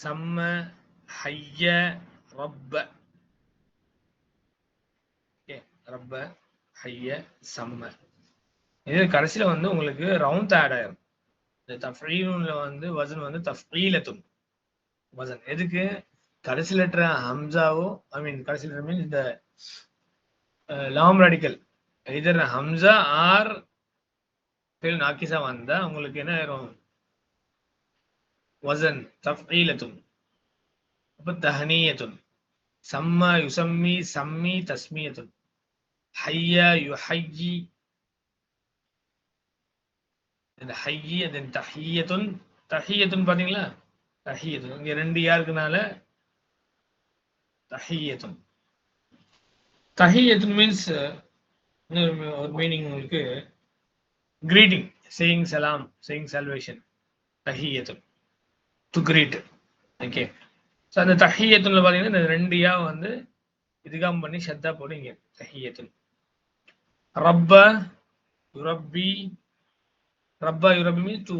சம்ம ஹைய ரப்ப. ரப்ப ஹைய சம்ம. இது கடைசியில வந்து உங்களுக்கு ரவுண்ட் ஆட் ஆயிரும். இந்த தஃப்ரீல வந்து வசன் வந்து தஃப்ரீலத்தும். வசன். எதுக்கு? கடைசி லெட்டர் ஹம்சாவோ ஐ மீன் கடைசி லெட்டர் மீன் இந்த லாம் ராடிக்கல் இதர் ஹம்சா ஆர் ஃபெல் நாக்கிசா வந்தா உங்களுக்கு என்ன ஆயிரும்? வசன் தஃப்ஈலத்துன் அப்போ தஹனியத்துன் சம்மா யுசம்மி சம்மி தஸ்மியத்துன் ஹையா யுஹய்யி இந்த ஹையி தென் தஹியத்துன் தஹியத்துன் பாத்தீங்களா? தஹியத்துன். இங்க ரெண்டு யாருக்குனால? தஹியத்துன். தஹியத்துன் மீன்ஸ் ஒரு மீனிங் உங்களுக்கு கிரீட்டிங் சேயிங் சலாம் சேயிங் சல்வேஷன் தஹியத்துன். டு ஓகே ஸோ அந்த தஹியத்துல பார்த்தீங்கன்னா இந்த ரெண்டியா வந்து இதுகாம் பண்ணி ஷத்தா போட்டு இங்கே தஹியத்துன் ரப்ப யுரப்பி ரப்பா யுரப்பி mean to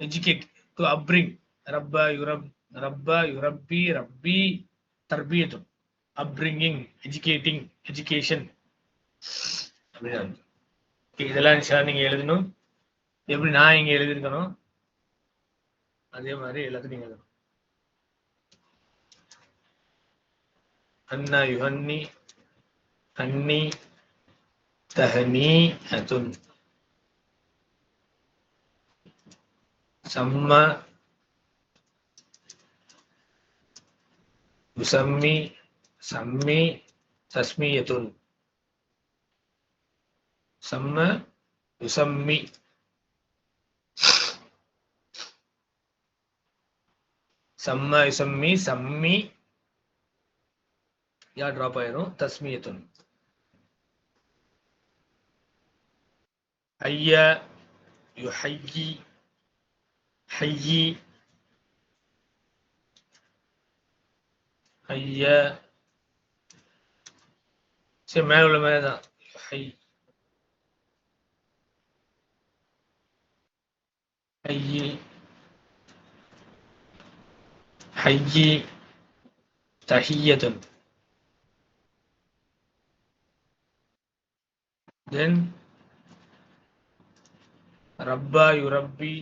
educate to upbring ரப்பா யுரப் ரப்பா யுரப்பி ரப்பி தர்பியத்து. அப்ரிங்கிங் எஜுகேட்டிங் எஜுகேஷன் அப்படின்னு இதெல்லாம் நீங்க எழுதணும். எப்படி நான் இங்க எழுதியிருக்கணும்? அதே மாதிரி எல்லாத்தையும் நீங்க எழுதணும். அண்ணா யுஹன்னி அன்னி தஹனி அதுன் சம்ம யுசம்மி சம்மி தஸ்மியத்துன் சம்ம யுசம்மி சம்ம சம்மி சம்மி. யா ட்ராப் ஆயிரும். தஸ்மியத்துன். ஐய யுஹையி ஹையி. ஐய. சரி மேல உள்ள மேல தான். ஹை ஹையி. ஹையி தஹியத்துன் then ரப்பா யுரப்பி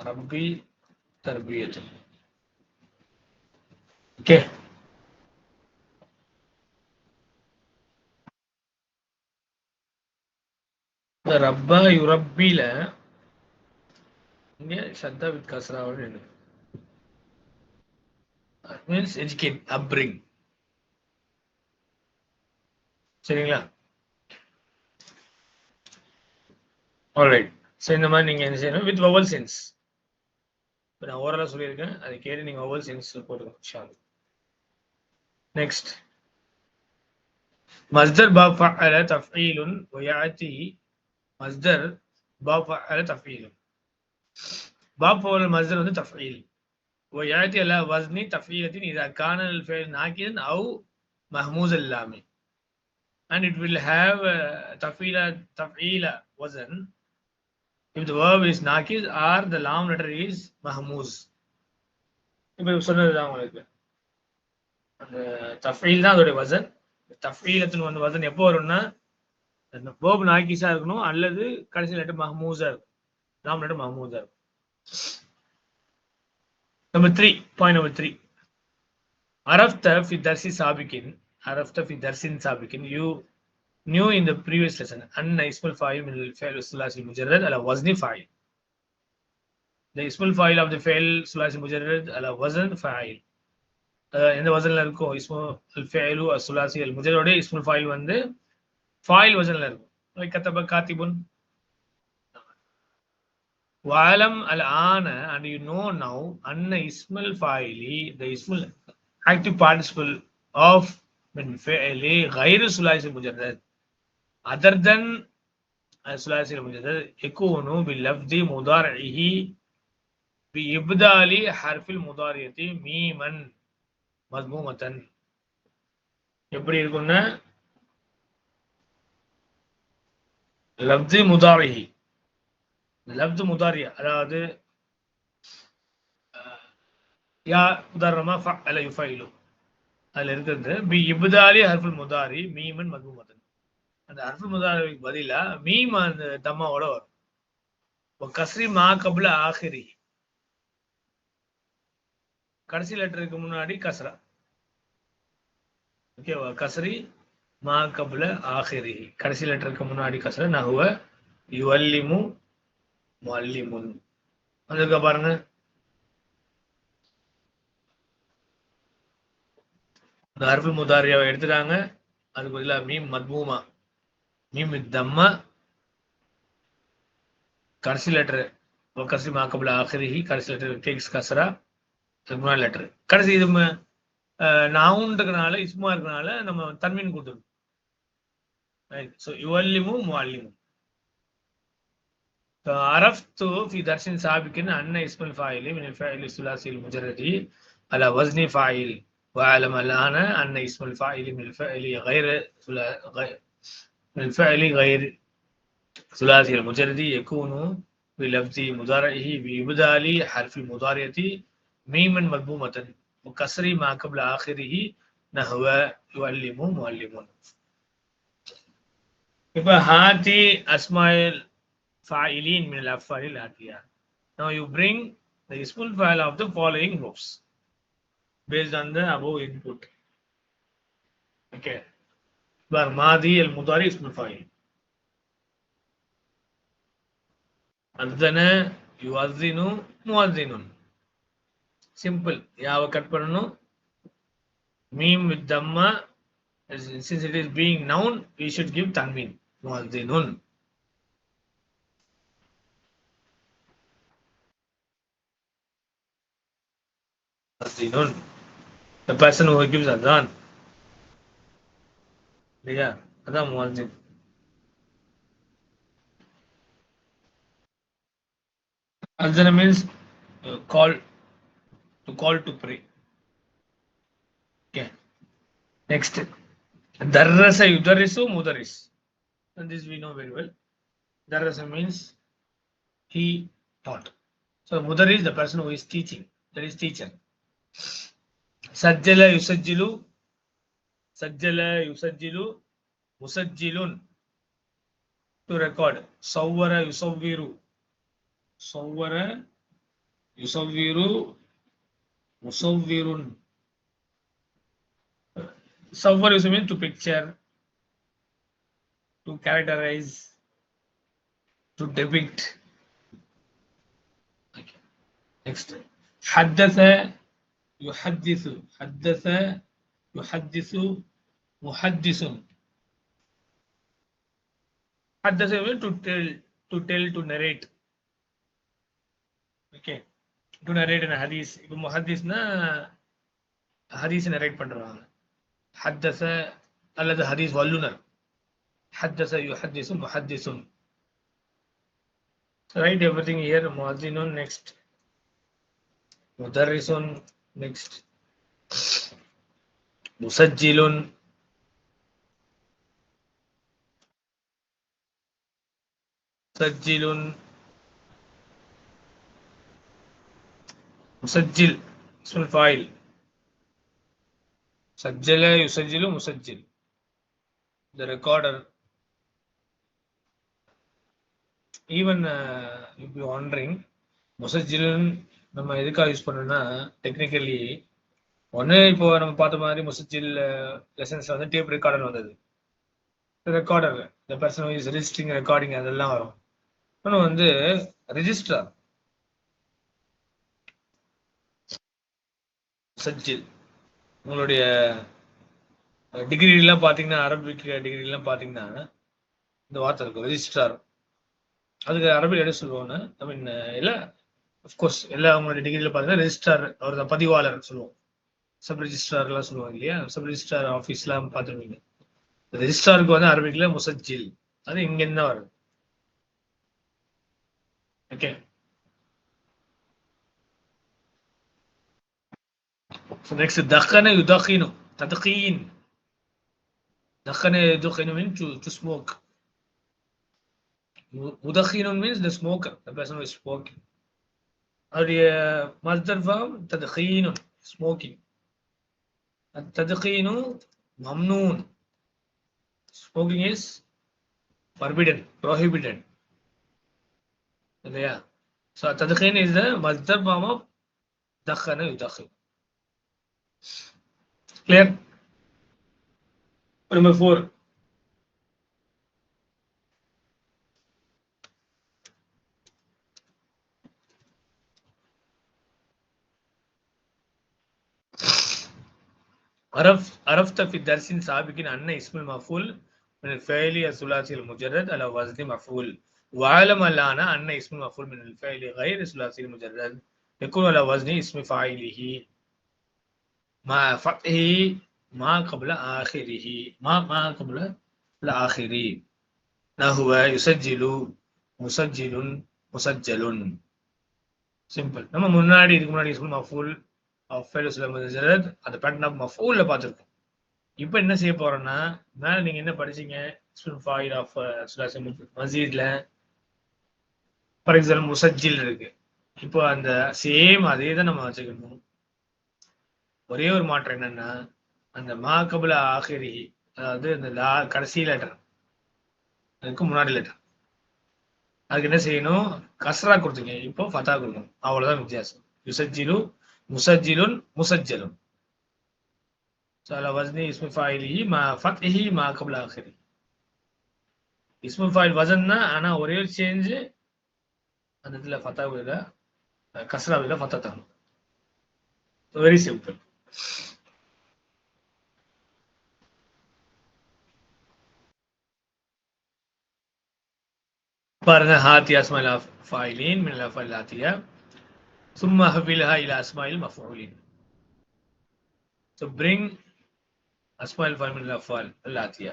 ரப்பி தர்பியத்துன் ஓகே இந்த ரப்பா யுரப்பில இங்கே வித் கசராவோட எழுது மீன்ஸ் எஜுகேட் அப்ரிங் சரிங்களா? ஆல்ரைட் ஸோ இந்த மாதிரி நீங்கள் என்ன செய்யணும்? வித் வவல் சென்ஸ் இப்போ நான் ஓரலாக சொல்லியிருக்கேன். அதை கேட்டு நீங்கள் ஓவல் சென்ஸ் போட்டுக்கணும் ஷால் நெக்ஸ்ட் மஸ்தர் பா அல தஃபீலுன் வயாதி மஸ்தர் பா அல தஃபீலுன் باب فعل المصدر வந்து تفعيل ويأتي على وزن تفعيلة إذا كان الفعل ناقصا أو مهموز اللام and it will have uh, تفعيلة تفعيلة وزن if the verb is ناقص or the lam letter is மஹமூஸ் இப்போ சொன்னதுதான் உங்களுக்கு அந்த தஃபீல் தான் அதோடைய வசன் தஃபீலத்தின் வந்து வசன் எப்போ வரும்னா அந்த வேர்ப் நாக்கிஸா இருக்கணும் அல்லது கடைசி லெட்டர் மஹமூஸா இருக்கும் டாமினேட் மஹமூதா இருக்கும். Number three point number three அரஃப்த ஃபி தர்சி சாபிக்கின் அரஃப்த ஃபி தர்சின் சாபிக்கின் you knew in the previous lesson an இஸ்மல் ஃபாயில் மின் ஃபேல் சுல்லாசி முஜரத் அல வஸ்னி ஃபாயில் த இஸ்மல் ஃபாயில் ஆஃப் த ஃபேல் சுல்லாசி முஜரத் அல வசன் ஃபாயில் எந்த வசனில் இருக்கும் இஸ்முல் ஃபேலு அசுலாசி அல் முஜரோடைய இஸ்முல் ஃபாயில் வந்து ஃபாயில் வசனில் இருக்கும். கத்தப காத்திபுன் Walam al ana, and you know now, anna ismal fa'ili, the ismal active participle of min fi'ili ghairu sulasi mujarrad. Other than sulasi mujarrad, yakunu bil lafdi mudarihi bi ibdali harfil mudariyati miman மத்மூமத்தன் எப்படி இருக்கும்னா லப்தி முதாரிஹி லப்து முதாரியா அதாவது யா உதாரணமா ஃபஅல யுஃபைலு. அதுல இருக்கிறது B இப்தாலி ஹர்ஃபுல் முதாரி மீமன் மதுமதன் அந்த ஹர்ஃபுல் முதாரிக்கு பதிலா meme அந்த தம்மாவோட வரும். கஸ்ரி மா கபுல ஆஹிரி. கடைசி லெட்டருக்கு முன்னாடி கஸ்ரா. ஓகேவா கஸ்ரி மா கபுல ஆஹிரி. கடைசி லெட்டருக்கு முன்னாடி கஸ்ரா நகுவ யுவல்லிமு முல்லிமுன் வந்திருக்க பாருங்க. இந்த முதாரியாவை எடுத்துட்டாங்க. அதுக்கு பதிலாக மீம் மத்மூமா. மீம் தம்மா. கடைசி லெட்டர் கடைசி மாக்கபுல ஆஹிரிஹி. கடைசி லெட்டர் டேக்ஸ் கசரா முன்னாடி லெட்டர் கடைசி இது நவுன்றதுனால இஸ்மா இருக்கனால நம்ம தன்மீன் கொடுத்துருக்கோம். ஸோ யுவல்லிமும் முல்லிமு عرفت في درس سابق أن اسم الفاعل من الفعل الثلاثي المجرد على وزن فاعل وأعلم الآن أن اسم الفاعل من الفعل غير غير من الفعل غير ثلاثي المجرد يكون بلفظ مضارعه بإبدال حرف المضارعة ميما مضمومة وكسر ما قبل آخره نحو يعلم معلم இப்போ ஹாத்தி அஸ்மாயில் fa'ilin min al-af'alil atiya. Now you bring the useful file of the following groups based on the above input. Okay. Barmadi al-mudari ismul fa'il. Adhana yuazinu muazinun. Simple. Yava cut pannu. Meme with dhamma. Since it is being noun, we should give tanween. Muazinun. The person who gives adhan. Yeah, Adam Muazzin. Azana means uh, call to call to pray. Okay. Next. Darrasa yudarisu mudaris. And this we know very well. Darrasa means he taught. So mudaris is the person who is teaching. That is teacher. Sajjala yusajjilu. Sajjala yusajjilu. Musajjilun. To record. Sawwara yusawwiru. Sawwara yusawwiru. Musawwirun. Sawwar is mean to picture, to characterize, to depict. Okay. Next. حدث யுஹத்திசு ஹத்தச யுஹத்திசு முஹத்திசுன். ஹத்தச to tell to tell to narrate okay to narrate and ஹதீஸ் இப்போ முஹத்தீஸ்னா ஹதீஸ் narrate பண்ணுறாங்க ஹத்தச அல்லது ஹதீஸ் வல்லுனர். ஹத்தச யுஹத்திசு முஹத்திசுன். Write everything here muadzinun next. mudarrisun Next. Musajilun. Musajilun. Musajil. Small file. Sajjala Yusajjilu Musajjil. The recorder. Even uh, you'll be wondering, Musajjilun நம்ம எதுக்காக யூஸ் பண்ணணும்னா டெக்னிக்கலி ஒன்று இப்போ நம்ம பார்த்த மாதிரி முசஜில் லெசன்ஸில் வந்து டேப் ரெக்கார்டர் வந்தது. ரெக்கார்டர் இந்த பர்சன் இஸ் ரிஜிஸ்டரிங் ரெக்கார்டிங் அதெல்லாம் வரும். இன்னும் வந்து ரிஜிஸ்டர் சஜில் உங்களுடைய டிகிரிலாம் பார்த்தீங்கன்னா அரபிக் டிகிரிலாம் பார்த்தீங்கன்னா இந்த வார்த்தை இருக்கும் ரெஜிஸ்ட்ரார் அதுக்கு அரபில் என்ன சொல்லுவோம்னா ஐ மீன் இல்லை அஃப்கோர்ஸ் எல்லா அவங்களுடைய டிகிரியில் பார்த்தீங்கன்னா ரெஜிஸ்ட்ரார் அவர் தான் பதிவாளர் சொல்லுவோம் சப் ரெஜிஸ்ட்ரார்லாம் சொல்லுவாங்க இல்லையா? சப் ரெஜிஸ்ட்ரார் ஆஃபீஸ்லாம் பார்த்துருவீங்க ரெஜிஸ்ட்ராருக்கு வந்து அரபிக்ல முசஜில் அது இங்கேருந்து தான் வருது. ஓகே நெக்ஸ்ட் தக்கன யுதகினு yudakhinu, தக்கன யுதகினு mean to to smoke smoke. Mudakhinun means the smoker, the person who is smoking. அவருடைய மஸ்தர் ஃபார்ம் ததுகீனுன் ஸ்மோக்கிங். ததுகீனு Mamnoon. Smoking is forbidden, prohibited. இல்லையா? ஸோ ததுகீன் இஸ் த மஸ்தர் ஃபார்ம் ஆஃப் தக்கன யுதக்கு கிளியர் நம்பர் ஃபோர் عرف عرفت في الدرس سابق أن اسم المفعول من الفعل الثلاثي المجرد على وزن مفعول وعلم الآن أن اسم المفعول من الفعل غير الثلاثي المجرد يكون على وزن اسم فاعله مع فتحه ما قبل آخره ما ما قبل الآخر نحو يسجل مسجل مسجل சிம்பிள் நம்ம முன்னாடி இதுக்கு முன்னாடி ஸ்கூல் மஃபூல் முஜரத் அந்த பேட்டர்ன் ஆஃப் மஃபூல்ல பார்த்துருக்கோம். இப்போ என்ன செய்ய போறோம்னா மேல நீங்க என்ன படிச்சீங்க? ஃபைல் ஆஃப் மசீத்ல ஃபார் எக்ஸாம்பிள் முசஜில் இருக்கு. இப்போ அந்த சேம் அதே தான் நம்ம வச்சுக்கணும். ஒரே ஒரு மாற்றம் என்னன்னா அந்த மா கபுல ஆஹிரி அதாவது அந்த லா கடைசி லெட்டர் அதுக்கு முன்னாடி லெட்டர் அதுக்கு என்ன செய்யணும்? கஸ்ரா கொடுத்துங்க இப்போ ஃபத்தா கொடுக்கணும். அவ்வளவுதான் வித்தியாசம். யுசஜிலு முசஜிலுன் முசஜலுன் So على وزن اسم فاعله مع فتحه مع قبل آخره اسم فاعل وزن ஆனா ஒரே ஒரு சேஞ்ச் அந்த இதுல ஃபத்தா விட கஸ்ரா விட ஃபத்தா தரணும் வெரி சிம்பிள் பாருங்க ஹாத்தி அஸ்மால் ஃபாயிலின் மின் அஃபால் ஆத்தியா சும்மா ஹபில்ஹா இல அஸ்மாயில் மஃபூலின் So bring asmail file min al-afal al-atiya.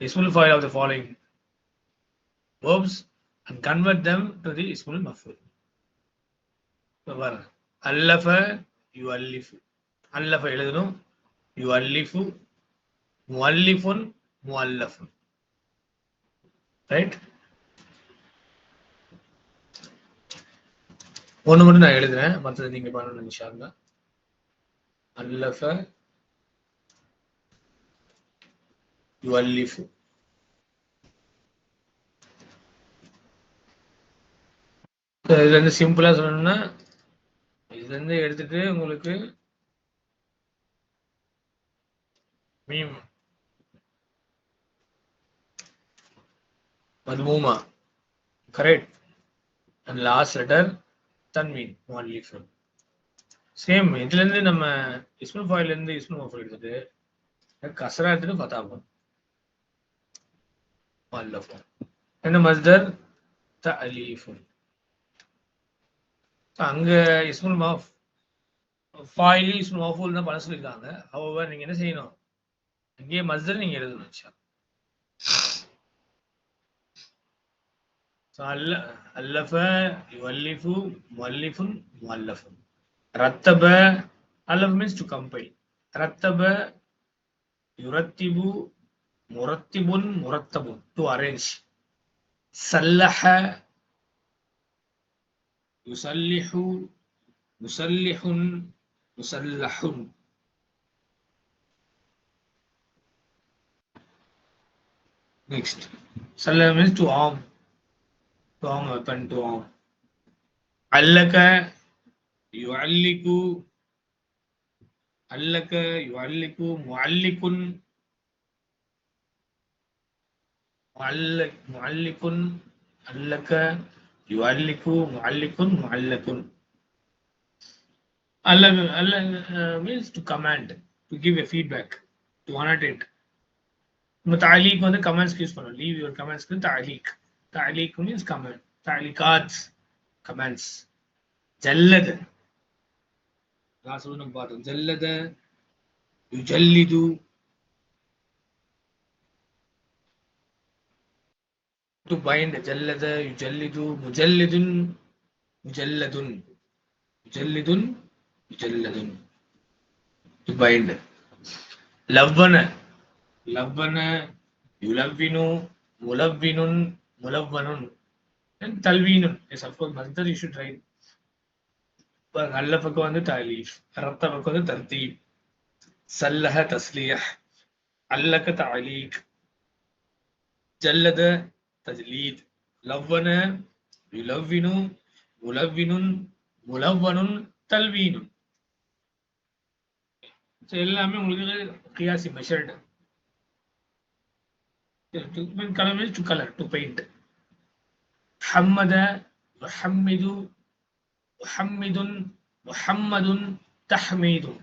Ismul file of the following verbs and convert them to the ismul maf'ul. So பாருங்க அல்லஃப யுஅல்லிஃபு அல்லஃப எழுதணும் யுஅல்லிஃபு முஅல்லிஃபுன் முஅல்லஃபுன் right ஒன்று மட்டும் நான் எழுதுறேன். மற்றது நீங்கள் பண்ணணும் இன்ஷா அல்லா அல்லஃப யுவல்லிஃபு. இதுல இருந்து சிம்பிளா சொல்லணும்னா இதுல இருந்து எடுத்துட்டு உங்களுக்கு மீம். மதுமூமா. கரெக்ட் அண்ட் லாஸ்ட் லெட்டர் தன்மீன் முஅல்லிஃப் சேம் இதுல இருந்து நம்ம இஸ்முல் ஃபாயில இருந்து இஸ்முல் மஃபூல் எடுத்துட்டு கசரா எடுத்துட்டு ஃபதாபும் மல்லஃபும் என்ன மஸ்தர் தஅலீஃபும் அங்க இஸ்முல் மாஃப் ஃபாயிலி இஸ்முல் மஃபூல் தான் பண்ண சொல்லியிருக்காங்க. அவ்வளோ நீங்க என்ன செய்யணும்? அங்கேயே மஸ்தர் நீங்க எழுதணும் இன்ஷா அல்லஃப யுவல்லிஃபு முஅல்லிஃபுன் முஅல்லஃபுன் ரத்தப அல்லஃப் மீன்ஸ் டு கம்பைல் ரத்தப யுரத்திபு முரத்திபுன் முரத்தபுன் டு அரேஞ்ச் சல்லஹ யுசல்லிஹு முசல்லிஹுன் முசல்லஹுன் Next, Sallah means to arm, song open to all. Allaka yu'alliku Allaka yu'alliku mu'allikun mu'allikun Allaka yu'alliku mu'allikun mu'allakun Allah, Allah uh, means to command, to give a feedback, to annotate. Muta'aliq on the comments, please follow. Leave your comments with ta'aliq. Means comment தாலிகாத் comments ஜல்லது last நம்ம பார்த்தோம் ஜல்லத யுஜல்லிது to bind ஜல்லத யுஜல்லிது முஜல்லிதுன் முஜல்லதுன் முஜல்லிதுன் முஜல்லதுன் டு பைண்ட் லவ்வன லவ்வன யுலவ்வினு முலவ்வினுன் முலவ்வனுன் And talweenun is of course masdar you should write. பாருங்க அல்ல பக்கம் வந்து தாலீஃப் ரத்த பக்கம் வந்து தர்த்தீப் சல்லஹ தஸ்லீஹ் அல்லக தாலீக் ஜல்லத தஜ்லீத் லவ்வன யுலவ்வினு முலவ்வினுன் முலவ்வனுன் தல்வீனுன் So, எல்லாமே உங்களுக்கு கியாசி measured colour means to colour to paint ஹம்மத முஹம்மிது முஹம்மிதுன் முஹம்மதுன் தஹ்மீதுன்